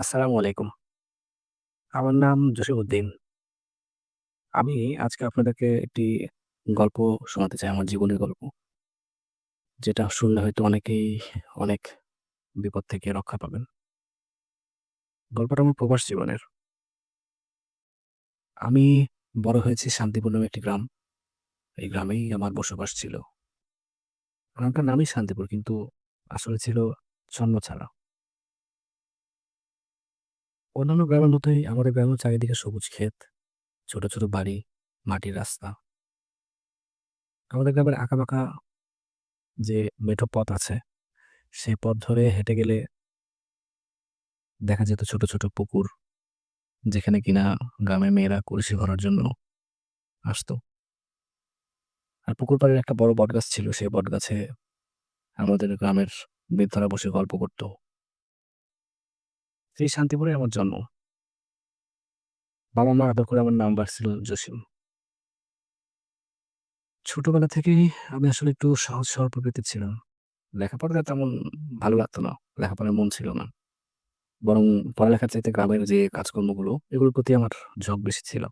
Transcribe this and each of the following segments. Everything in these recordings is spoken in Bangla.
আসসালামু আলাইকুম। আমার নাম জসিমউদ্দিন। আমি আজকে আপনাদেরকে একটি গল্প শোনাতে চাই, আমার জীবনের গল্প। যেটা শুনলে হয়তো অনেকেই অনেক বিপদ থেকে রক্ষা পাবেন। গল্পটা আমার প্রবাস জীবনের। আমি বড় হয়েছি শান্তিপুর নামে একটি গ্রাম। এই গ্রামেই আমার বসবাস ছিল। গ্রামটার নামই শান্তিপুর, কিন্তু আসলে ছিল ছন্নছাড়া। অন্যান্য গ্রামের মতোই আমাদের গ্রামের চারিদিকে সবুজ ক্ষেত, ছোট, ছোট বাড়ি, মাটির রাস্তা। আমাদের গ্রামের আঁকাবাঁকা যে মেঠো পথ আছে, সেই পথ ধরে হেঁটে গেলে দেখা যেত ছোট, ছোট পুকুর। যেখানে কিনা গ্রামের মেয়েরা কলসি ভরার জন্য আসতো। আর পুকুর পাড়ের একটা বড় বটগাছ ছিল। সেই বটগাছে আমাদের গ্রামের বৃদ্ধরা বসে গল্প করত। সেই শান্তিপুরে আমার জন্ম। বাবা-মা আদর করে আমার নাম রাখছিল জসিম। ছোটবেলা থেকেই আমি আসলে একটু সহজ সরল প্রকৃতির ছিলাম। লেখাপড়াটা তেমন ভালো লাগতো না। লেখাপড়ার মন ছিল না। বরং পড়ালেখার চাইতে গ্রামের যে কাজকর্মগুলো, এগুলোর প্রতি আমার ঝোঁক বেশি ছিল।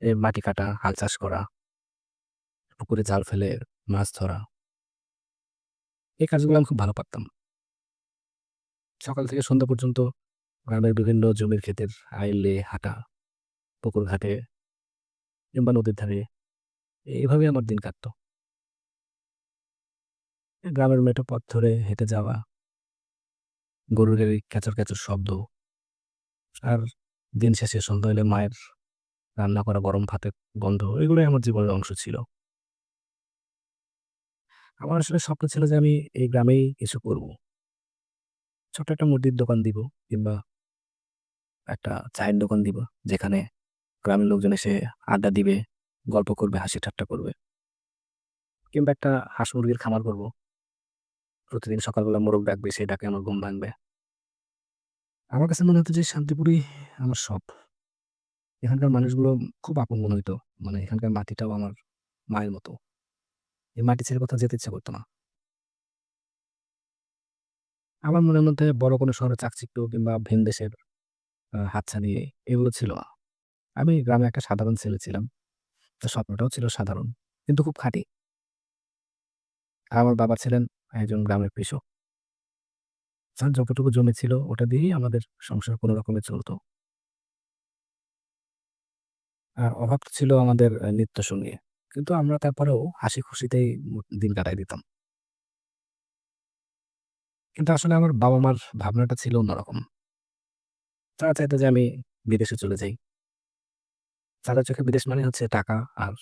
এই মাটি কাটা, হাল চাষ করা, পুকুরে জাল ফেলে মাছ ধরা। এই কাজগুলো আমি খুব ভালো পারতাম। সকাল থেকে সন্ধ্যা পর্যন্ত গ্রামের বিভিন্ন জমির ক্ষেতের আইলে হাঁটা, পুকুর ঘাটে কিংবা নদীর ধারে এভাবেই আমার দিন কাটতো। গ্রামের মেঠো পথ ধরে হেঁটে যাওয়া। গরুর গাড়ির ক্যাঁচর, ক্যাঁচর শব্দ। আর দিন শেষে সন্ধ্যা হলে মায়ের রান্না করা গরম ভাতের গন্ধ এগুলোই আমার জীবনের অংশ ছিল। আমার আসলে স্বপ্ন ছিল যে আমি এই গ্রামেই কিছু করব। ছোট্ট একটা মুদির দোকান দিব কিংবা একটা চায়ের দোকান দিব। যেখানে গ্রামের লোকজন এসে আড্ডা দিবে, গল্প করবে, হাসি ঠাট্টা করবে। কিংবা একটা হাঁস মুরগির খামার করব। প্রতিদিন সকালবেলা মোরগ ডাকবে, সেই ডাকে আমার ঘুম ভাঙবে। আমার কাছে মনে হতো যে শান্তিপুরই আমার সব। এখানকার মানুষগুলো খুব আপন মনে হইতো। মানে এখানকার মাটিটাও আমার মায়ের মতো। এই মাটি ছেড়ে কোথাও যেতে ইচ্ছা করতো না। আমার মনের মধ্যে বড় কোনো শহরের চাকচিক্য কিংবা ভিন দেশের, আ, হাতছানি এগুলো ছিল না। আমি গ্রামে একটা সাধারণ ছেলে ছিলাম। তো স্বপ্নটাও ছিল সাধারণ। কিন্তু খুব খাঁটি। আমার বাবা ছিলেন একজন গ্রামের কৃষক। যার যতটুকু জমি ছিল ওটা দিয়েই আমাদের সংসার কোনো রকমে চলত। আর অভাব ছিল আমাদের, আ, নিত্যসঙ্গী। কিন্তু আমরা তারপরেও হাসি খুশিতেই দিন কাটায় দিতাম। কিন্তু আসলে আমার বাবা-মার ভাবনাটা ছিল অন্যরকম। তারা চাইতো যে আমি বিদেশে চলে যাই। তাদের চোখে বিদেশ মানে হচ্ছে টাকা আর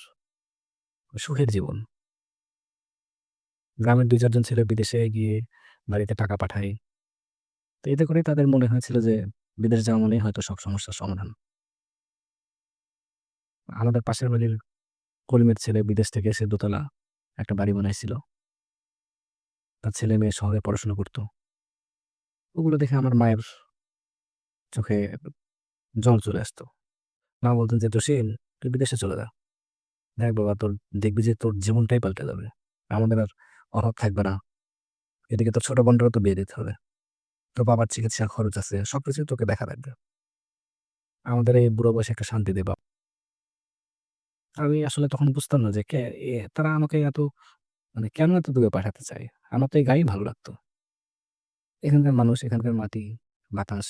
সুখের জীবন। গ্রামের ২-৪ ছেলে বিদেশে গিয়ে বাড়িতে টাকা পাঠায়। তো এতে করেই তাদের মনে হয়েছিল যে বিদেশ যাওয়া মানেই হয়তো সব সমস্যার সমাধান। আমাদের পাশের বাড়ির করিমের ছেলে বিদেশ থেকে এসে দোতলা একটা বাড়ি বানাইছিল। তার ছেলে-মেয়ে শহরে পড়াশোনা করত। ওগুলো দেখে আমার মায়ের চোখে জল চলে আসতো। মা বলতেন যে, "জসিম তুই বিদেশে চলে যা। দেখ বাবা তোর দেখবি যে তোর জীবনটাই পাল্টে যাবে। আমাদের আর অভাব থাকবে না। এদিকে তোর ছোট বোনটারও তো বিয়ে দিতে হবে। তোর বাবার চিকিৎসার খরচ আছে। সবকিছুই তোকে দেখা লাগবে। আমাদের এই বুড়ো বয়সে একটা শান্তি দে বাপ।" আমি আসলে তখন বুঝতাম না যে কে তারা আমাকে এত মানে কেন এত দূরে পাঠাতে চায়? আমার তো এই গাঁয়েই ভালো লাগতো। এখানকার মানুষ, এখানকার মাটি, বাতাস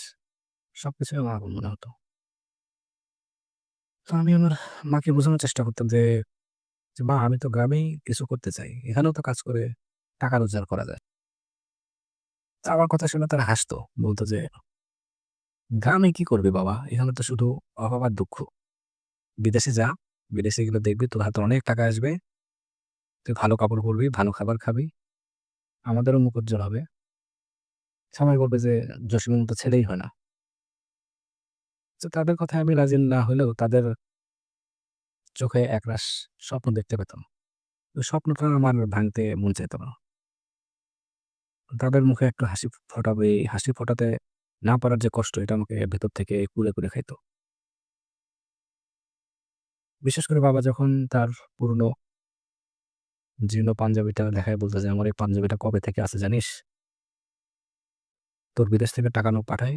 সবকিছুই আমার মনে হতো। তো আমি আমার মাকে বোঝানোর চেষ্টা করতাম যে, যে "মা আমি তো গ্রামেই কিছু করতে চাই। এখানেও তো কাজ করে টাকা রোজগার করা যায়।" তো আমার কথা শুনে তারা হাসতো। বলত যে, "গ্রামে কি করবি বাবা? এখানে তো শুধু অভাব আর দুঃখ। বিদেশে যা। বিদেশে গেলে দেখবি তোর হাতে অনেক টাকা আসবে। তুই ভালো কাপড় পরবি, ভালো খাবার খাবি। আমাদেরও মুখ উজ্জ্বল হবে।" সবাই বলবে যে, "জসিমের মতো ছেলেই হয় না।" তো তাদের কথায় আমি রাজি না হলেও তাদের চোখে একরাশ স্বপ্ন দেখতে পেতাম। ওই স্বপ্নটা আমার ভাঙতে মন চাইত না। তাদের মুখে একটু হাসি ফোটাবে, এই হাসি ফোটাতে না পারার যে কষ্ট এটা আমাকে ভেতর থেকে কুড়ে কুরে খাইত। বিশেষ করে বাবা যখন তার পুরনো জীর্ণ পাঞ্জাবিটা দেখায় বলতে যে, "আমার এই পাঞ্জাবিটা কবে থেকে আছে জানিস?" তোর বিদেশ থেকে টাকা নো পাঠাই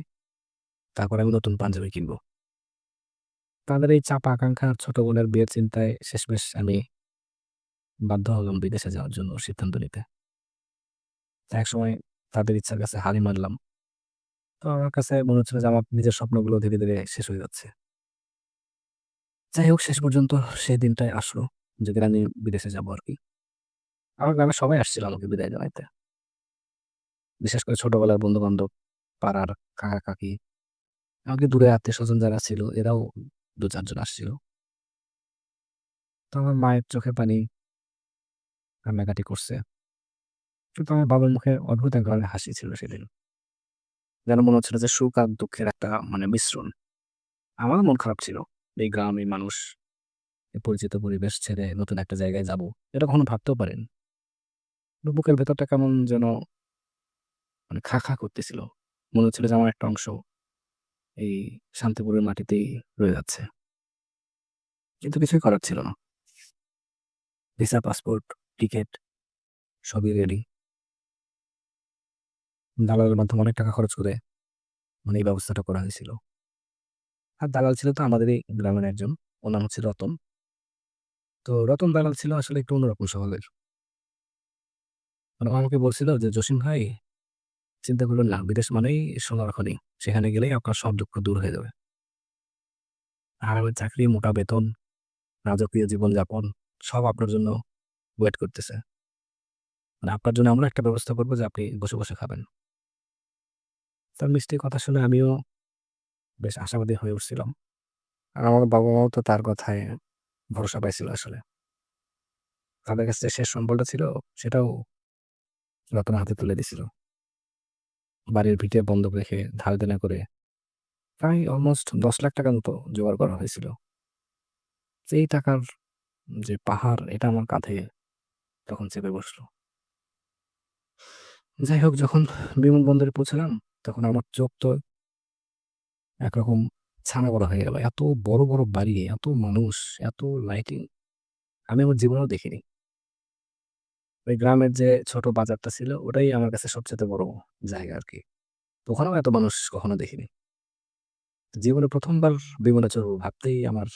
তারপর আমি নতুন পাঞ্জাবি কিনবো। তাদের এই চাপা আকাঙ্ক্ষা ছোট বোনের বিয়ের চিন্তায় শেষমেশ আমি বাধ্য হলাম বিদেশে যাওয়ার জন্য সিদ্ধান্ত নিতে। এক সময় তাদের ইচ্ছার কাছে হারি মারলাম তো আমার কাছে মনে হচ্ছিল যে আমার নিজের স্বপ্নগুলো ধীরে ধীরে শেষ হয়ে যাচ্ছে। যাই হোক শেষ পর্যন্ত সেই দিনটাই আসলো যেদিন আমি বিদেশে যাব আর কি। আমার গ্রামে সবাই আসছিল আমাকে বিদায় জানাইতে। বিশেষ করে ছোটবেলার বন্ধু বান্ধব পাড়ার কাকা কাকি, আমাকে দূরে আত্মীয় স্বজন যারা ছিল, এরাও দু চারজন আসছিল। তো আমার মায়ের চোখে পানি কান্নাকাটি করছে। কিন্তু আমার বাবার মুখে অদ্ভুত এক ধরনের হাসি ছিল সেদিন। যেন মনে হচ্ছিল যে সুখ আর দুঃখের একটা মানে মিশ্রণ। আমারও মন খারাপ ছিল এই গ্রাম এই মানুষ পরিচিত পরিবেশ ছেড়ে নতুন একটা জায়গায় যাব। এটা কখনো ভাবতেও পারেন। বুকের ভেতরটা কেমন যেন মানে খা খা করতেছিল। মনে হচ্ছিল যে আমার একটা অংশ এই শান্তিপুরের মাটিতেই রয়ে যাচ্ছে। কিন্তু কিছুই করার ছিল না। ভিসা, পাসপোর্ট, টিকিট সবই রেডি দালালের মাধ্যমে অনেক টাকা খরচ করে মানে এই ব্যবস্থাটা করা হয়েছিল। আর দালাল ছিল তো আমাদেরই গ্রামের একজন। ওর নাম হচ্ছে রতন। তো রতন দালাল ছিল আসলে একটু অন্যরকম স্বভাবের। মানে আমাকে বলছিল যে, জসিম ভাই, চিন্তা করলেন না, বিদেশ মানেই সোনার খনি। সেখানে গেলেই আপনার সব দুঃখ দূর হয়ে যাবে। আর ওই চাকরি, মোটা বেতন, রাজকীয় জীবনযাপন, সব আপনার জন্য ওয়েট করতেছে। মানে আপনার জন্য আমরা একটা ব্যবস্থা করব যে, আপনি বসে বসে খাবেন। তার মিষ্টির কথা শুনে আমিও বেশ আশাবাদী হয়ে উঠছিলাম। আর আমার বাবা মাও তো তার কথায় ভরসা পাইছিল আসলে। তাদের কাছে শেষ সম্বলটা ছিল, সেটাও রতন হাতে তুলে দিছিল। বাড়ির ভিটে বন্ধক রেখে ধার দেনা করে প্রায় অলমোস্ট দশ লাখ টাকার মতো জোগাড় করা হয়েছিল। এই টাকার যে পাহাড়, এটা আমার কাঁধে তখন চেপে বসল। যাই হোক, যখন বিমানবন্দরে পৌঁছলাম, তখন আমার চোখ তো একরকম ছানা বড় হয়ে গেল। এত বড় বড় বাড়ি, এত মানুষ, এত লাইটিং আমি আমার জীবনেও দেখিনি। ওই গ্রামের যে ছোট বাজারটা ছিল, ওটাই আমার কাছে সবচেয়ে বড় জায়গা আর কি তো ওখানেও এত মানুষ কখনো দেখিনি। জীবনে প্রথমবার বিমানে চড়বো ভাবতেই আমার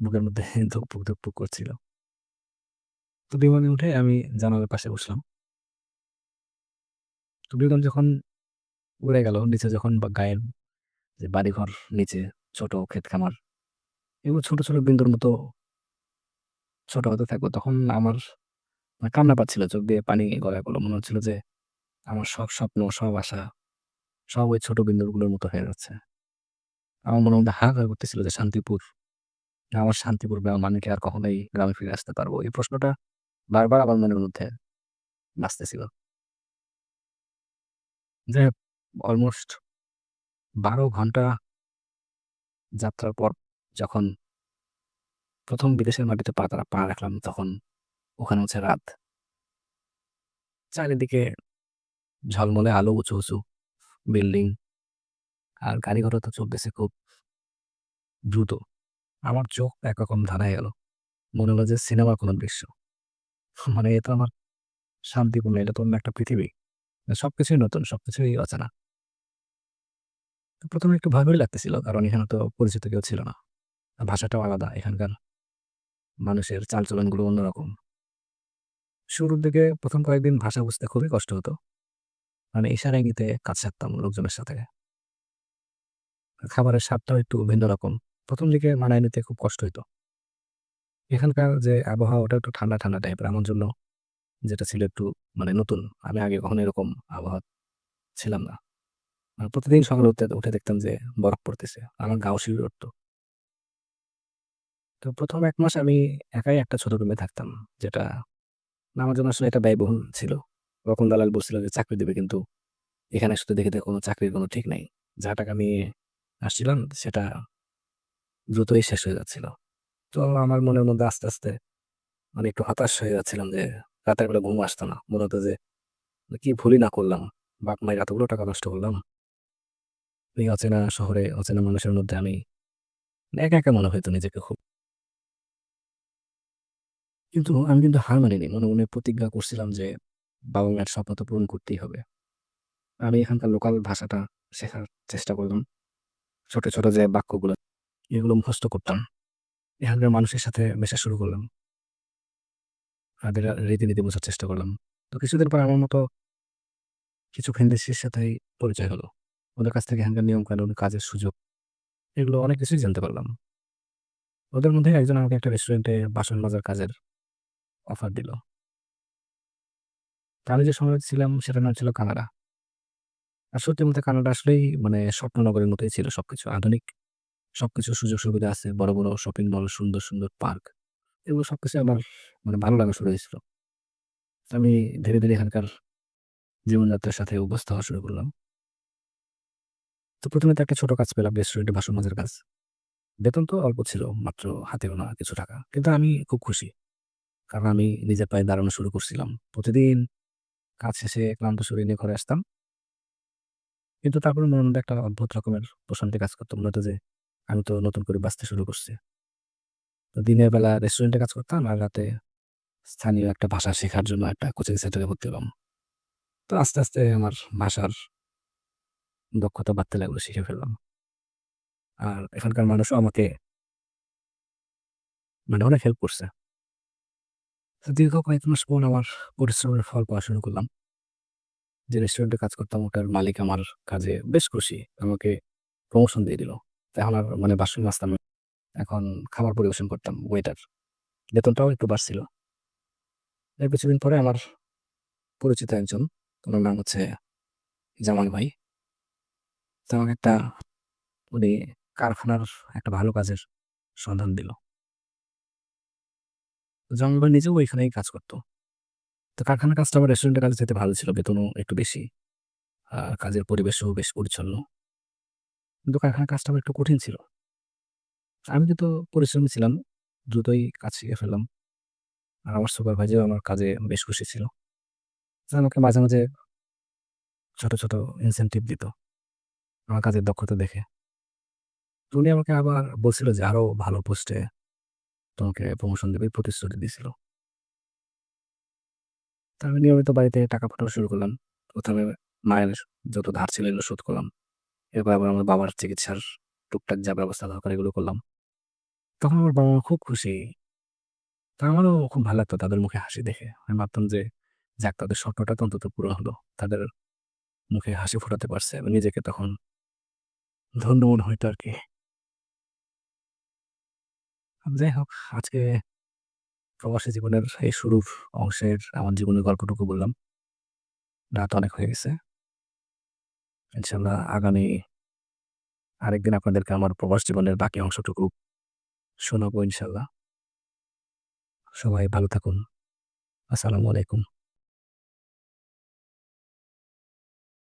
বুকের মধ্যে ধুকপুক ধুকপুক করছিল। তো বিমানে উঠে আমি জানালার পাশে বসলাম। তো বিমান যখন উড়ে গেল, নিচে যখন বা গায়ের যে বাড়িঘর নিচে ছোট ক্ষেত খামার, এগুলো ছোট ছোট বিন্দুর মতো ছোট হতে থাকব, তখন আমার মানে কান্না পাচ্ছিল, চোখ দিয়ে পানি গলায় গেলো মনে হচ্ছিল যে আমার সব স্বপ্ন, সব আশা, সব ওই ছোট বিন্দুগুলোর মতো হয়ে যাচ্ছে। আমার মনের মধ্যে হাহাকার করতেছিল যে শান্তিপুর, আমার শান্তিপুর গ্রাম মানে কি আর কখনোই গ্রামে ফিরে আসতে পারব? এই প্রশ্নটা বারবার আমার মনের মধ্যে নাচতেছিল। যে অলমোস্ট বারো ঘণ্টা যাত্রার পর যখন প্রথম বিদেশের মাটিতে পা তারা পা রাখলাম, তখন ওখানে হচ্ছে রাত। চারিদিকে ঝলমলে আলো, উঁচু উঁচু বিল্ডিং আর গাড়ি ঘোড়া তো চলতেছে খুব দ্রুত। আমার চোখ একরকম ধারায় গেল মনে হলো যে সিনেমা কোনো দৃশ্য। মানে এটা আমার শান্তিপূর্ণ, এটা তো অন্য একটা পৃথিবী। সব কিছুই নতুন সব কিছুই অচেনা প্রথমে একটু ভয় ভয় লাগতেছিল, কারণ এখানে তো পরিচিত কেউ ছিল না। ভাষাটাও আলাদা, এখানকার মানুষের চালচলনগুলো অন্যরকম। শুরুর দিকে প্রথম কয়েকদিন ভাষা বুঝতে খুবই কষ্ট হতো। মানে ইশারায় নিতে কাজ সারতাম লোকজনের সাথে। খাবারের স্বাদটাও একটু ভিন্ন রকম। প্রথম দিকে মানায় নিতে খুব কষ্ট হতো এখানকার যে আবহাওয়া ওটা একটু ঠান্ডা ঠান্ডা টাইপের আমার জন্য যেটা ছিল একটু মানে নতুন। আমি আগে কখনো এরকম আবহাওয়া ছিলাম না। আর প্রতিদিন সকালে উঠতে, উঠে দেখতাম যে বরফ পড়তেছে। আমার গাও শিউরে উঠতো। তো প্রথম এক মাস আমি একাই একটা ছোট রুমে থাকতাম, যেটা আমার জন্য আসলে এটা ব্যয়বহুল ছিল। রকম দালাল বলছিল যে, চাকরি দেবে কিন্তু এখানে শুধু দেখে দেখে কোনো চাকরির কোনো ঠিক নাই। যা টাকা নিয়ে আসছিলাম, সেটা দ্রুতই শেষ হয়ে যাচ্ছিল। তো আমার মনের মধ্যে আস্তে আস্তে মানে একটু হতাশ হয়ে যাচ্ছিলাম যে, রাতের বেলা ঘুম আসতো না। মনে হতো যে, কি ভুলই না করলাম। বাপ মায়ের এতগুলো টাকা নষ্ট করলাম। এই অচেনা শহরে অচেনা মানুষের মধ্যে আমি একা একা মনে হইতো নিজেকে খুব কিন্তু আমি কিন্তু হার মানিনি মনে মনে প্রতিজ্ঞা করছিলাম যে বাবা মায়ের স্বপ্ন তো পূরণ করতেই হবে আমি এখানকার লোকাল ভাষাটা শেখার চেষ্টা করলাম। ছোট, ছোট যে বাক্যগুলো এগুলো মুখস্থ করতাম। এখানকার মানুষের সাথে মেশা শুরু করলাম। তাদের রীতিনীতি বোঝার চেষ্টা করলাম। তো কিছুদিন পর আমার মতো কিছু ভিনদেশীর সাথেই পরিচয় হলো। ওদের কাছ থেকে এখানকার নিয়মকানুন, কাজের সুযোগ এগুলো অনেক কিছুই জানতে পারলাম। ওদের মধ্যে একজন আমাকে একটা রেস্টুরেন্টে বাসন মাজার কাজের অফার দিল। আমি যে শহরে ছিলাম সেটার নাম ছিল কানাডা। আর সত্যি মধ্যে কানাডা আসলেই মানে স্বপ্ননগরের মতোই ছিল সবকিছু। আধুনিক সবকিছু সুযোগ সুবিধা আছে। বড়, বড় শপিং মল, সুন্দর, সুন্দর পার্ক। এগুলো সবকিছু আমার মানে ভালো লাগা শুরু হয়েছিল। আমি ধীরে, ধীরে এখানকার জীবনযাত্রার সাথে অভ্যস্ত হওয়া শুরু করলাম। তো প্রথমে তো একটা ছোট কাজ পেলাম রেস্টুরেন্টে বাসন মাজার কাজ। বেতন তো অল্প ছিল, মাত্র হাতে গোনা কিছু টাকা। কিন্তু আমি খুব খুশি। কারণ আমি নিজের পায়ে দাঁড়ানো শুরু করছিলাম। প্রতিদিন কাজ শেষে ক্লান্ত শরীর নিয়ে ঘরে আসতাম। কিন্তু তারপরে মনের মধ্যে একটা অদ্ভুত রকমের প্রশান্তি কাজ করত। মনে হতো যে আমি তো নতুন করে বাঁচতে শুরু করছি। তো দিনের বেলা রেস্টুরেন্টে কাজ করতাম আর রাতে স্থানীয় একটা ভাষা শেখার জন্য একটা কোচিং সেন্টারে ভর্তি হলাম। তো আস্তে, আস্তে আমার ভাষার দক্ষতা বাড়তে লাগল, শিখে ফেললাম। আর এখানকার মানুষও আমাকে মানে অনেক হেল্প করছে। তো দীর্ঘ কয়েক মাস পর আমার পরিশ্রমের ফল পাওয়া শুরু করলাম। যে রেস্টুরেন্টে কাজ করতাম ওটার মালিক আমার কাজে বেশ খুশি। আমাকে প্রমোশন দিয়ে দিল। এখন আর মানে বাসন মাজতাম না। এখন খাবার পরিবেশন করতাম ওয়েটার। বেতনটাও একটু বাড়ছিল। এর কিছুদিন পরে আমার পরিচিত একজন, উনার নাম হচ্ছে জামাল ভাই। তো আমাকে একটা উনি কারখানার একটা ভালো কাজের সন্ধান দিল। ভাই নিজেও ওইখানেই কাজ করত। তো কারখানার কাজটা আমার রেস্টুরেন্টের কাজের যেতে ভালো ছিল। বেতনও একটু বেশি। আর কাজের পরিবেশও বেশ পরিচ্ছন্ন। কিন্তু কারখানার কাজটা আমার একটু কঠিন ছিল। আমি কিন্তু পরিশ্রমী ছিলাম। দ্রুতই কাজ শিখে ফেললাম। আর আমার সুপারভাইজার আমার কাজে বেশ খুশি ছিল। আমাকে মাঝে, মাঝে ছোট, ছোট ইনসেনটিভ দিত। আমার কাজের দক্ষতা দেখে। উনি আমাকে আবার বলছিল যে আরও ভালো পোস্টে তোমাকে প্রমোশন দেবে, প্রতিশ্রুতি দিয়েছিল তো আমি নিয়মিত বাড়িতে টাকা পাঠানো শুরু করলাম। প্রথমে মায়ের যত ধার ছিল এগুলো শোধ করলাম। এরপর আবার আমার বাবার চিকিৎসার টুকটাক যা ব্যবস্থা দরকার এগুলো করলাম। তখন আমার বাবা-মা খুব খুশি। তো আমারও খুব ভালো লাগতো তাদের মুখে হাসি দেখে। আমি ভাবতাম যে, যাক, তাদের স্বপ্নটা তো অন্তত পুরো হলো। তাদের মুখে হাসি ফোটাতে পারছে। নিজেকে তখন ধন্য মনে হইতো আরকি। যাই হোক আজকে প্রবাসী জীবনের এই শুরুর অংশের আমার জীবনের গল্পটুকু বললাম। রাত অনেক হয়ে গেছে। ইনশাল্লাহ আগামী আরেকদিন আপনাদেরকে আমার প্রবাস জীবনের বাকি অংশটুকু শোনাবো ইনশাল্লাহ সবাই ভালো থাকুন। আসসালামু আলাইকুম।